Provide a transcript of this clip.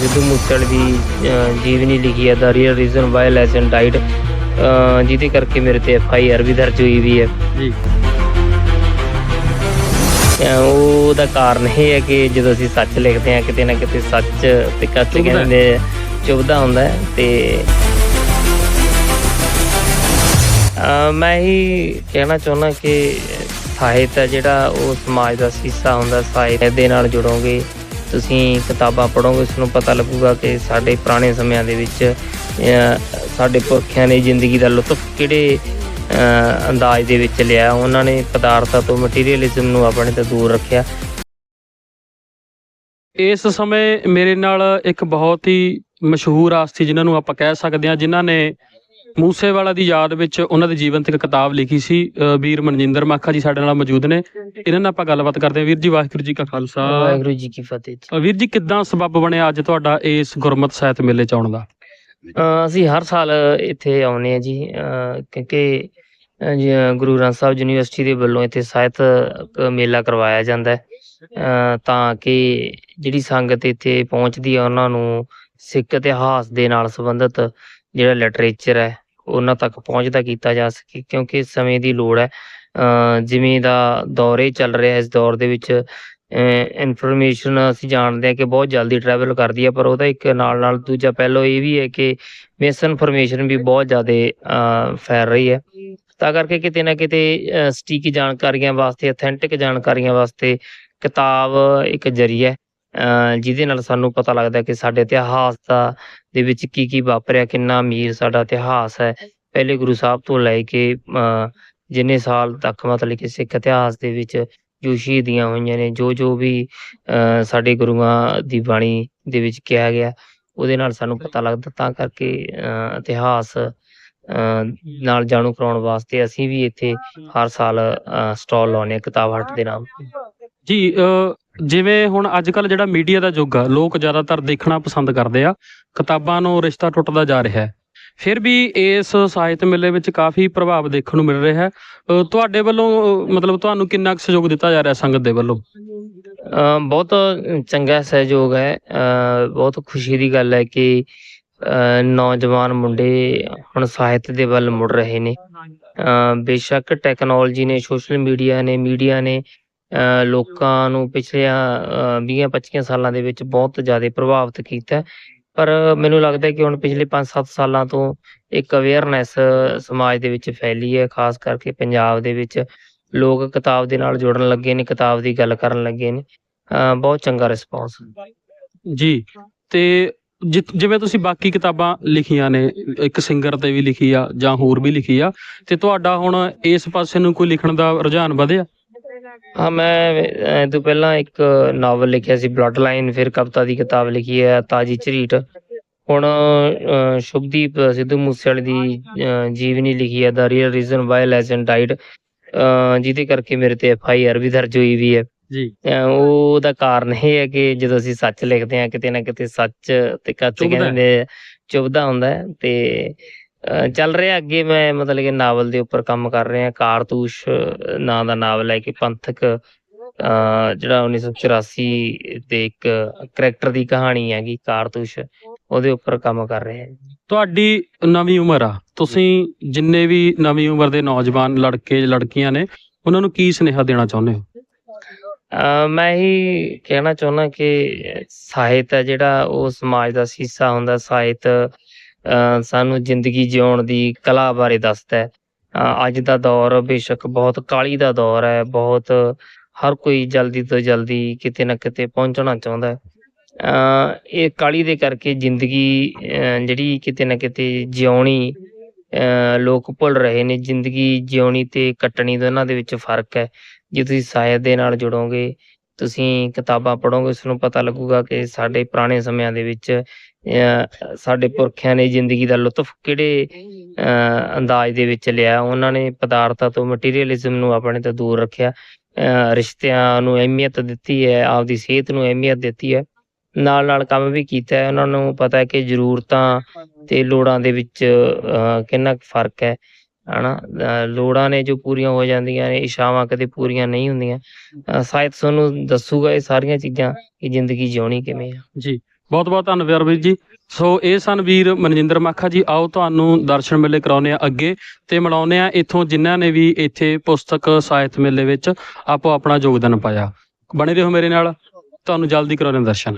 ਸਿੱਧੂ ਮੂਸੇਵਾਲੇ ਦੀ ਜੀਵਨੀ ਲਿਖੀ ਹੈ ਦਾ real reason why legend died ਜਿਹਦੇ ਕਰਕੇ ਮੇਰੇ ਤੇ ਐਫ ਆਈ ਆਰ ਵੀ ਦਰਜ ਹੋਈ ਵੀ ਹੈ। ਜੀ। ਉਹਦਾ ਕਾਰਨ ਇਹ ਹੈ ਕਿ ਜਦੋਂ ਅਸੀਂ ਸੱਚ ਲਿਖਦੇ ਹਾਂ ਕਿਤੇ ਨਾ ਕਿਤੇ ਸੱਚ ਤੇ ਕੱਚ। ਕਹਿੰਦੇ ਚੁਭਦਾ ਹੁੰਦਾ ਤੇ ਮੈਂ ਹੀ ਕਹਿਣਾ ਚਾਹੁੰਦਾ ਕਿ ਸਾਹਿਤ ਹੈ ਜਿਹੜਾ ਉਹ ਸਮਾਜ ਦਾ ਹਿੱਸਾ ਹੁੰਦਾ ਸਾਹਿਤ ਦੇ ਨਾਲ ਜੁੜੋਗੇ। ਤੁਸੀਂ ਕਿਤਾਬਾਂ ਪੜ੍ਹੋਗੇ ਉਸ ਨੂੰ ਪਤਾ ਲੱਗੂਗਾ ਕਿ ਸਾਡੇ ਪੁਰਾਣੇ ਸਮਿਆਂ ਦੇ ਵਿੱਚ ਸਾਡੇ ਪੁਰਖਿਆਂ ਨੇ ਜ਼ਿੰਦਗੀ ਦਾ ਲੁਤਫ ਕਿਹੜੇ ਅੰਦਾਜ਼ ਦੇ ਵਿੱਚ ਲਿਆ। ਉਹਨਾਂ ਨੇ ਪਦਾਰਥਾਂ ਤੋਂ ਮਟੀਰੀਅਲਿਜ਼ਮ ਨੂੰ ਆਪਣੇ ਤੋਂ ਦੂਰ ਰੱਖਿਆ। ਇਸ ਸਮੇਂ ਮੇਰੇ ਨਾਲ ਇੱਕ ਬਹੁਤ ਹੀ ਮਸ਼ਹੂਰ ਆਸਤੀ ਜਿਨ੍ਹਾਂ ਨੂੰ ਆਪਾਂ ਕਹਿ ਸਕਦੇ ਹਾਂ, ਜਿਨ੍ਹਾਂ ਨੇ ਮੂਸੇਵਾਲਾ ਦੀ ਯਾਦ ਵਿੱਚ ਉਹਨਾਂ ਦੇ ਜੀਵਨ ਤੇ ਇੱਕ ਕਿਤਾਬ ਲਿਖੀ ਸੀ ਵੀਰ ਮਨਜਿੰਦਰ ਮਾਖਾ ਜੀ ਸਾਡੇ ਨਾਲ ਮੌਜੂਦ ਨੇ। ਇਹਨਾਂ ਨਾਲ ਆਪਾਂ ਗੱਲਬਾਤ ਕਰਦੇ ਹਾਂ। ਵੀਰ ਜੀ ਵਾਹਿਗੁਰੂ ਜੀ ਕਾ ਖਾਲਸਾ। ਵਾਹਿਗੁਰੂ ਜੀ ਕੀ ਫਤਿਹ ਜੀ। ਵੀਰ ਜੀ ਕਿੱਦਾਂ ਸਬੱਬ ਬਣਿਆ ਅੱਜ ਤੁਹਾਡਾ ਇਸ ਗੁਰਮਤ ਸਾਹਿਤ ਮੇਲੇ ਚ ਆਉਣ ਦਾ? ਅਸੀਂ ਹਰ ਸਾਲ ਇੱਥੇ ਆਉਂਦੇ ਆ ਜੀ ਕਿਉਂਕਿ ਗੁਰੂ ਗ੍ਰੰਥ ਸਾਹਿਬ ਯੂਨੀਵਰਸਿਟੀ ਦੇ ਵੱਲੋਂ ਇੱਥੇ ਸਾਹਿਤ ਮੇਲਾ ਕਰਵਾਇਆ ਜਾਂਦਾ ਹੈ। ਤਾਂ ਕਿ ਜਿਹੜੀ ਸੰਗਤ ਇੱਥੇ ਪਹੁੰਚਦੀ ਹੈ ਉਹਨਾਂ ਨੂੰ ਸਿੱਖ ਇਤਿਹਾਸ ਦੇ ਨਾਲ ਸੰਬੰਧਿਤ ਜਿਹੜਾ ਲਿਟਰੇਚਰ ਹੈ, ਉਹਨਾਂ ਤੱਕ ਪਹੁੰਚਦਾ ਕੀਤਾ ਜਾ ਸਕੇ, ਕਿਉਂਕਿ ਸਮੇਂ ਦੀ ਲੋੜ ਹੈ। ਜਿਵੇਂ ਦਾ ਦੌਰ ਚੱਲ ਰਿਹਾ, ਇਸ ਦੌਰ ਦੇ ਵਿੱਚ ਇਨਫੋਰਮੇਸ਼ਨ ਅਸੀਂ ਜਾਣਦੇ ਹਾਂ ਕਿ ਬਹੁਤ ਜਲਦੀ ਟਰੈਵਲ ਕਰਦੀ ਹੈ, ਪਰ ਉਹਦਾ ਇੱਕ ਨਾਲ ਨਾਲ ਦੂਜਾ ਪਹਿਲੂ ਇਹ ਵੀ ਹੈ ਕਿ ਮਿਸ ਇਨਫੋਰਮੇਸ਼ਨ ਵੀ ਬਹੁਤ ਜ਼ਿਆਦਾ ਫੈਲ ਰਹੀ ਹੈ। ਤਾਂ ਕਰਕੇ ਕਿਤੇ ਨਾ ਕਿਤੇ ਸਟੀਕੀ ਜਾਣਕਾਰੀਆਂ ਵਾਸਤੇ ਅਥੈਂਟਿਕ ਜਾਣਕਾਰੀਆਂ ਵਾਸਤੇ ਕਿਤਾਬ ਇੱਕ ਜਰੀਆ ਹੈ। ਜਿਹਦੇ ਨਾਲ ਸਾਨੂੰ ਪਤਾ ਲੱਗਦਾ ਕਿ ਸਾਡੇ ਇਤਿਹਾਸ ਦਾ ਦੇ ਵਿੱਚ ਕੀ ਕੀ ਵਾਪਰਿਆ, ਕਿੰਨਾ ਅਮੀਰ ਸਾਡਾ ਇਤਿਹਾਸ ਹੈ। ਪਹਿਲੇ ਗੁਰੂ ਸਾਹਿਬ ਤੋਂ ਲੈ ਕੇ ਜਿੰਨੇ ਸਾਲ ਤੱਕ ਮਤਲਬ ਕਿ ਸਿੱਖ ਇਤਿਹਾਸ ਦੇ ਵਿੱਚ ਜੋ ਸ਼ਹੀਦੀਆਂ ਹੋਈਆਂ ਨੇ, ਜੋ ਜੋ ਵੀ ਸਾਡੇ ਗੁਰੂਆਂ ਦੀ ਬਾਣੀ ਦੇ ਵਿੱਚ ਕਿਹਾ ਗਿਆ, ਉਹਦੇ ਨਾਲ ਸਾਨੂੰ ਪਤਾ ਲੱਗਦਾ, ਤਾਂ ਕਰਕੇ, ਅਹ ਇਤਿਹਾਸ, ਅਹ ਨਾਲ ਜਾਣੂ ਕਰਾਉਣ ਵਾਸਤੇ ਅਸੀਂ ਵੀ ਇੱਥੇ ਹਰ ਸਾਲ ਸਟਾਲ ਲਾਉਂਦੇ ਹਾਂ, ਕਿਤਾਬ ਹੱਟ ਦੇ ਨਾਮ ਜੀ ਜਿਵੇਂ ਹੁਣ ਅੱਜ ਕੱਲ ਜਿਹੜਾ ਮੀਡੀਆ ਦਾ ਯੁੱਗ ਆ ਲੋਕ ਜ਼ਿਆਦਾਤਰ ਦੇਖਣਾ ਪਸੰਦ ਕਰਦੇ ਆ ਕਿਤਾਬਾਂ ਨੂੰ ਰਿਸ਼ਤਾ ਟੁੱਟਦਾ ਜਾ ਰਿਹਾ ਹੈ। ਫਿਰ ਵੀ ਇਸ ਸਾਹਿਤ ਮੇਲੇ ਵਿੱਚ ਕਾਫੀ ਪ੍ਰਭਾਵ ਦੇਖਣ ਨੂੰ ਮਿਲ ਰਿਹਾ ਹੈ। ਤੁਹਾਡੇ ਵੱਲੋਂ ਮਤਲਬ ਤੁਹਾਨੂੰ ਕਿੰਨਾ ਕੁ ਸਹਿਯੋਗ ਦਿੱਤਾ ਜਾ ਰਿਹਾ ਸੰਗਤ ਦੇ ਵੱਲੋਂ? ਬਹੁਤ ਚੰਗਾ ਸਹਿਯੋਗ ਹੈ। ਅ, ਬਹੁਤ ਖੁਸ਼ੀ ਦੀ ਗੱਲ ਹੈ ਕਿ ਨੌਜਵਾਨ ਮੁੰਡੇ ਹੁਣ ਸਾਹਿਤ ਦੇ ਵੱਲ ਮੁੜ ਰਹੇ ਨੇ। ਅ, ਬੇਸ਼ੱਕ ਟੈਕਨੋਲੋਜੀ ਨੇ ਸੋਸ਼ਲ ਮੀਡੀਆ ਨੇ ਮੀਡੀਆ ਨੇ ਲੋਕਾਂ ਨੂੰ ਪਿਛਲੀਆਂ 20-25 ਸਾਲਾਂ ਦੇ ਵਿੱਚ ਬਹੁਤ ਜ਼ਿਆਦਾ ਪ੍ਰਭਾਵਿਤ ਕੀਤਾ। ਪਰ ਮੈਨੂੰ ਲੱਗਦਾ ਹੈ ਕਿ ਹੁਣ ਪਿਛਲੇ 5-7 ਸਾਲਾਂ ਤੋਂ ਇੱਕ ਅਵੇਅਰਨੈਸ ਸਮਾਜ ਦੇ ਵਿੱਚ ਫੈਲੀ ਹੈ ਖਾਸ ਕਰਕੇ ਪੰਜਾਬ ਦੇ ਵਿੱਚ। ਲੋਕ ਕਿਤਾਬ ਦੇ ਨਾਲ ਜੁੜਨ ਲੱਗੇ ਨੇ ਕਿਤਾਬ ਦੀ ਗੱਲ ਕਰਨ ਲੱਗੇ ਨੇ। ਬਹੁਤ ਚੰਗਾ ਰਿਸਪੌਂਸ ਜੀ ਤੇ ਜਿ- ਜਿਵੇਂ ਤੁਸੀਂ ਬਾਕੀ ਕਿਤਾਬਾਂ ਲਿਖੀਆਂ ਨੇ ਇੱਕ ਸਿੰਗਰ ਤੇ ਵੀ ਲਿਖੀ ਆ ਜਾਂ ਹੋਰ ਵੀ ਲਿਖੀ ਆ ਤੇ ਤੁਹਾਡਾ ਹੁਣ ਇਸ ਪਾਸੇ ਨੂੰ ਕੋਈ ਲਿਖਣ ਦਾ ਰੁਝਾਨ ਵਧਿਆ? ਹਾਂ ਮੈਂ ਇਹ ਤੋਂ ਪਹਿਲਾਂ ਇੱਕ ਨਾਵਲ ਲਿਖਿਆ ਸੀ ਬਲੱਡ ਲਾਈਨ ਫਿਰ ਕਵਿਤਾ ਦੀ ਕਿਤਾਬ ਲਿਖੀ ਹੈ ਤਾਜੀ ਝਰੀਟ। ਹੁਣ ਸ਼ੁਭਦੀਪ ਸਿੱਧੂ ਮੂਸੇਵਾਲੇ ਦੀ ਜੀਵਨੀ ਲਿਖੀ ਹੈ ਦਾ real reason why legend died ਜਿਹਦੇ ਕਰਕੇ ਮੇਰੇ ਤੇ ਐਫ ਆਈ ਆਰ ਵੀ ਦਰਜ ਹੋਈ ਵੀ ਹੈ। ਜੀ। ਅਹ ਉਹਦਾ ਕਾਰਨ ਇਹ ਹੈ ਕਿ ਜਦੋਂ ਅਸੀਂ ਸੱਚ ਲਿਖਦੇ ਹਾਂ ਕਿਤੇ ਨਾ ਕਿਤੇ ਸੱਚ ਤੇ ਕੱਚ। ਕਹਿੰਦੇ ਚੁਭਦਾ ਹੁੰਦਾ ਤੇ ਚੱਲ ਰਿਹਾ ਅੱਗੇ ਮੈਂ ਮਤਲਬ ਕਿ ਨਾਵਲ ਦੇ ਉੱਪਰ ਕੰਮ ਕਰ ਰਿਹਾ ਕਾਰਤੂਸ਼ ਨਾਂ ਦਾ ਨਾਵਲ ਹੈ ਕਿ ਪੰਥਕ ਜਿਹੜਾ 1984 ਦੇ ਇੱਕ ਕਰੈਕਟਰ ਦੀ ਕਹਾਣੀ ਹੈਗੀ ਕਾਰਤੂਸ਼ ਉਹਦੇ ਉੱਪਰ ਕੰਮ ਕਰ ਰਿਹਾ ਹਾਂ ਤੁਹਾਡੀ ਨਵੀਂ ਉਮਰ ਆ। ਤੁਸੀਂ ਜਿੰਨੇ ਵੀ ਨਵੀਂ ਉਮਰ ਦੇ ਨੌਜਵਾਨ ਲੜਕੇ ਲੜਕੀਆਂ ਨੇ ਉਹਨਾਂ ਨੂੰ ਕੀ ਸੁਨੇਹਾ ਦੇਣਾ ਚਾਹੁੰਦੇ ਹੋ? ਮੈਂ ਹੀ ਕਹਿਣਾ ਚਾਹੁੰਦਾ ਕਿ ਸਾਹਿਤ ਹੈ ਜਿਹੜਾ ਉਹ ਸਮਾਜ ਦਾ ਹਿੱਸਾ ਹੁੰਦਾ। ਸਾਹਿਤ ਸਾਨੂੰ ਜ਼ਿੰਦਗੀ ਜਿਉਣ ਦੀ ਕਲਾ ਬਾਰੇ ਦੱਸਦਾ ਹੈ। ਅੱਜ ਦਾ ਦੌਰ ਬੇਸ਼ੱਕ ਬਹੁਤ ਕਾਲੀ ਦਾ ਦੌਰ ਹੈ। ਬਹੁਤ ਹਰ ਕੋਈ ਜਲਦੀ ਤੋਂ ਜਲਦੀ ਕਿਤੇ ਨਾ ਕਿਤੇ ਪਹੁੰਚਣਾ ਚਾਹੁੰਦਾ ਹੈ। ਇਹ ਕਾਲੀ ਦੇ ਕਰਕੇ ਜ਼ਿੰਦਗੀ ਜਿਹੜੀ ਕਿਤੇ ਨਾ ਕਿਤੇ ਜਿਉਣੀ, ਅਹ ਲੋਕ ਭੁੱਲ ਰਹੇ ਨੇ। ਜ਼ਿੰਦਗੀ ਜਿਉਣੀ ਤੇ ਕੱਟਣੀ ਦੋਨਾਂ ਦੇ ਵਿੱਚ ਫ਼ਰਕ ਹੈ। ਜੇ ਤੁਸੀਂ ਸਾਹਿਤ ਦੇ ਨਾਲ ਜੁੜੋਗੇ, ਤੁਸੀਂ ਕਿਤਾਬਾਂ ਪੜ੍ਹੋਗੇ ਉਸ ਨੂੰ ਪਤਾ ਲੱਗੂਗਾ ਕਿ ਸਾਡੇ ਪੁਰਾਣੇ ਸਮਿਆਂ ਦੇ ਵਿੱਚ ਸਾਡੇ ਪੁਰਖਿਆਂ ਨੇ ਜ਼ਿੰਦਗੀ ਦਾ ਲੁਤਫ ਕਿਹੜੇ ਅੰਦਾਜ਼ ਦੇ ਵਿੱਚ ਲਿਆ? ਉਹਨਾਂ ਨੇ ਪਦਾਰਥਾਂ ਤੋਂ ਮਟੀਰੀਅਲਿਜ਼ਮ ਨੂੰ ਆਪਣੇ ਤੋਂ ਦੂਰ ਰੱਖਿਆ। ਰਿਸ਼ਤਿਆਂ ਨੂੰ ਅਹਿਮੀਅਤ ਦਿੱਤੀ ਹੈ, ਆਪਦੀ ਸਿਹਤ ਨੂੰ ਅਹਿਮੀਅਤ ਦਿੱਤੀ ਹੈ। ਨਾਲ ਨਾਲ ਕੰਮ ਵੀ ਕੀਤਾ ਹੈ। ਉਹਨਾਂ ਨੂੰ ਪਤਾ ਹੈ ਕਿ ਜ਼ਰੂਰਤਾਂ ਤੇ ਲੋੜਾਂ ਦੇ ਵਿੱਚ ਕਿੰਨਾ ਕੁ ਫ਼ਰਕ ਹੈ, ਹਨਾ? ਲੋੜਾਂ ਨੇ ਜੋ ਪੂਰੀਆਂ ਹੋ ਜਾਂਦੀਆਂ ਨੇ ਇਸ਼ਾਵਾਂ ਕਦੇ ਪੂਰੀਆਂ ਨਹੀਂ ਹੁੰਦੀਆਂ। ਸ਼ਾਇਦ ਤੁਹਾਨੂੰ ਦੱਸੂਗਾ ਇਹ ਸਾਰੀਆਂ ਚੀਜ਼ਾਂ ਕਿ ਜ਼ਿੰਦਗੀ ਜਿਉਣੀ ਕਿਵੇਂ ਆ? ਜੀ। ਬਹੁਤ ਬਹੁਤ ਧੰਨਵਾਦ ਵੀਰ ਜੀ। ਸੋ ਇਹ ਸਨ ਵੀਰ ਮਨਜਿੰਦਰ ਮਾਖਾ ਜੀ। ਆਓ ਤੁਹਾਨੂੰ ਦਰਸ਼ਨ ਮੇਲੇ ਕਰਾਉਨੇ ਆ ਅੱਗੇ ਤੇ ਮਿਲਾਉਂਦੇ ਆ ਇੱਥੋਂ ਜਿਨ੍ਹਾਂ ਨੇ ਵੀ ਇੱਥੇ ਪੁਸਤਕ ਸਾਹਿਤ ਮੇਲੇ ਵਿੱਚ ਆਪੋ ਆਪਣਾ ਯੋਗਦਾਨ ਪਾਇਆ। ਬਣੇ ਰਹੋ ਮੇਰੇ ਨਾਲ। ਤੁਹਾਨੂੰ ਜਲਦੀ ਕਰਾਉਣੇ ਦਰਸ਼ਨ।